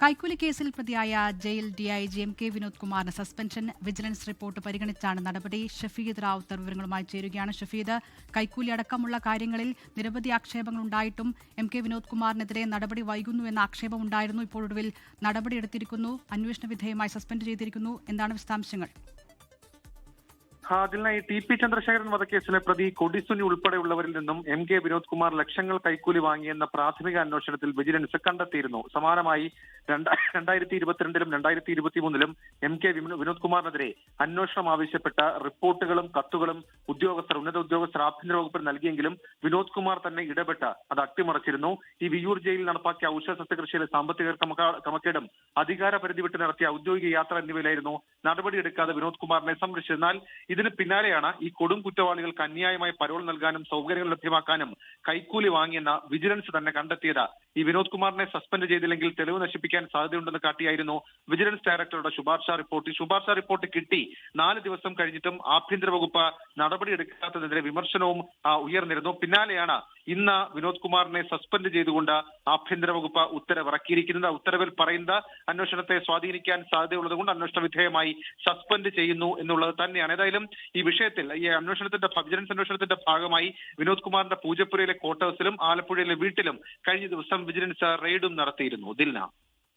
കൈക്കൂലി കേസിൽ പ്രതിയായ ജയിൽ ഡിഐജി എം കെ വിനോദ് കുമാറിന് സസ്പെൻഷൻ. വിജിലൻസ് റിപ്പോർട്ട് പരിഗണിച്ചാണ് നടപടി. ഷഫീദ് റാവുത്തർ വിവരങ്ങളുമായി ചേരുകയാണ് ഷഫീദ്. കൈക്കൂലി അടക്കമുള്ള കാര്യങ്ങളിൽ നിരവധി ആക്ഷേപങ്ങൾ ഉണ്ടായിട്ടും എം കെ വിനോദ് കുമാറിനെതിരെ നടപടി വൈകുന്നു എന്ന ആക്ഷേപം ഉണ്ടായിരുന്നു. ഇപ്പോൾ ഒടുവിൽ നടപടിയെടുത്തിരിക്കുന്നു അന്വേഷണ വിധേയമായി സസ്പെൻഡ് ചെയ്തിരിക്കുന്നു. എന്താണ് വിശദാംശങ്ങൾ? ഈ ടി പി ചന്ദ്രശേഖരൻ വധക്കേസിലെ പ്രതി കൊടിസുനി ഉൾപ്പെടെയുള്ളവരിൽ നിന്നും എം കെ വിനോദ് കുമാർ ലക്ഷങ്ങൾ കൈക്കൂലി വാങ്ങിയെന്ന പ്രാഥമിക അന്വേഷണത്തിൽ വിജിലൻസ് കണ്ടെത്തിയിരുന്നു. സമാനമായി രണ്ട- രണ്ടായിരത്തി ഇരുപത്തിരണ്ടിലും രണ്ടായിരത്തി ഇരുപത്തിമൂന്നിലും എം കെ വിനോദ് കുമാറിനെതിരെ അന്വേഷണം ആവശ്യപ്പെട്ട റിപ്പോർട്ടുകളും കത്തുകളും ഉദ്യോഗസ്ഥർ ഉന്നത ഉദ്യോഗസ്ഥർ ആഭ്യന്തര വകുപ്പിൽ നൽകിയെങ്കിലും വിനോദ് കുമാർ തന്നെ ഇടപെട്ട് അത് അട്ടിമറിച്ചിരുന്നു. ഈ വിയൂർ ജയിലിൽ നടപ്പാക്കിയ ഔഷധ സസ്യകൃഷിയിലെ സാമ്പത്തിക ക്രമക്കാ- ക്രമക്കേടും അധികാര പരിധി വിട്ട് നടത്തിയ ഔദ്യോഗിക യാത്ര എന്നിവയിലായിരുന്നു നടപടിയെടുക്കാതെ വിനോദ് കുമാറിനെ സംരക്ഷിച്ചെന്നാൽ ഇതിന് പിന്നാലെയാണ് ഈ കൊടും കുറ്റവാളികൾക്ക് അന്യായമായി പരോൾ നൽകാനും സൗകര്യങ്ങൾ ലഭ്യമാക്കാനും കൈക്കൂലി വാങ്ങിയെന്ന വിജിലൻസ് തന്നെ കണ്ടെത്തിയത്. ഈ വിനോദ് കുമാറിനെ സസ്പെൻഡ് ചെയ്തില്ലെങ്കിൽ തെളിവ് നശിപ്പിക്കാൻ സാധ്യതയുണ്ടെന്ന് കാട്ടിയായിരുന്നു വിജിലൻസ് ഡയറക്ടറുടെ ശുപാർശ റിപ്പോർട്ട്. ശുപാർശ റിപ്പോർട്ട് കിട്ടി. നാല് ദിവസം കഴിഞ്ഞിട്ടും ആഭ്യന്തര വകുപ്പ് നടപടിയെടുക്കാത്തതിനെതിരെ വിമർശനവും ഉയർന്നിരുന്നു. പിന്നാലെയാണ് ഇന്ന് വിനോദ് കുമാറിനെ സസ്പെൻഡ് ചെയ്തുകൊണ്ട് ആഭ്യന്തര വകുപ്പ് ഉത്തരവ് ഇറക്കിയിരിക്കുന്നത് ഉത്തരവിൽ പറയുന്നത് അന്വേഷണത്തെ സ്വാധീനിക്കാൻ സാധ്യതയുള്ളത് കൊണ്ട് അന്വേഷണ വിധേയമായി സസ്പെൻഡ് ചെയ്യുന്നു എന്നുള്ളത് തന്നെയാണ്. ഏതായാലും ഈ വിഷയത്തിൽ ഈ അന്വേഷണത്തിന്റെ വിജിലൻസ് അന്വേഷണത്തിന്റെ ഭാഗമായി വിനോദ് കുമാറിന്റെ പൂജപ്പുരയിലെ ക്വാർട്ടേഴ്സിലും ആലപ്പുഴയിലെ വീട്ടിലും കഴിഞ്ഞ ദിവസം വിജിലൻസ് റെയ്ഡും നടത്തിയിരുന്നു. ദിൽന.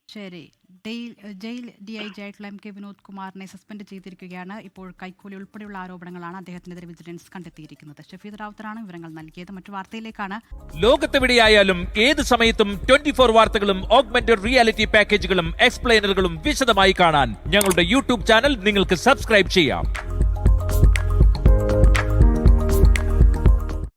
ശരി. ഡെയിൽ- ജയിൽ ജി ആയിട്ടുള്ള എം കെ വിനോദ് കുമാറിനെ സസ്പെൻഡ് ചെയ്തിരിക്കുകയാണ്. ഇപ്പോൾ കൈക്കൂലി ഉൾപ്പെടെയുള്ള ആരോപണങ്ങളാണ് അദ്ദേഹത്തിനെതിരെ വിജിലൻസ് കണ്ടെത്തിയിരിക്കുന്നത്. ഷഫീദ് റാവുത്തറാണ് വിവരങ്ങൾ നൽകിയത്. മറ്റു വാർത്തയിലേക്കാണ്. ലോകത്തെവിടെയായാലും ഏത് സമയത്തും ട്വന്റി ഫോർ വാർത്തകളും ഓഗ്മെന്റഡ് റിയാലിറ്റി പാക്കേജുകളും എക്സ്പ്ലെയിനറുകളും വിശദമായി കാണാൻ ഞങ്ങളുടെ യൂട്യൂബ് ചാനൽ നിങ്ങൾക്ക് സബ്സ്ക്രൈബ് ചെയ്യാം.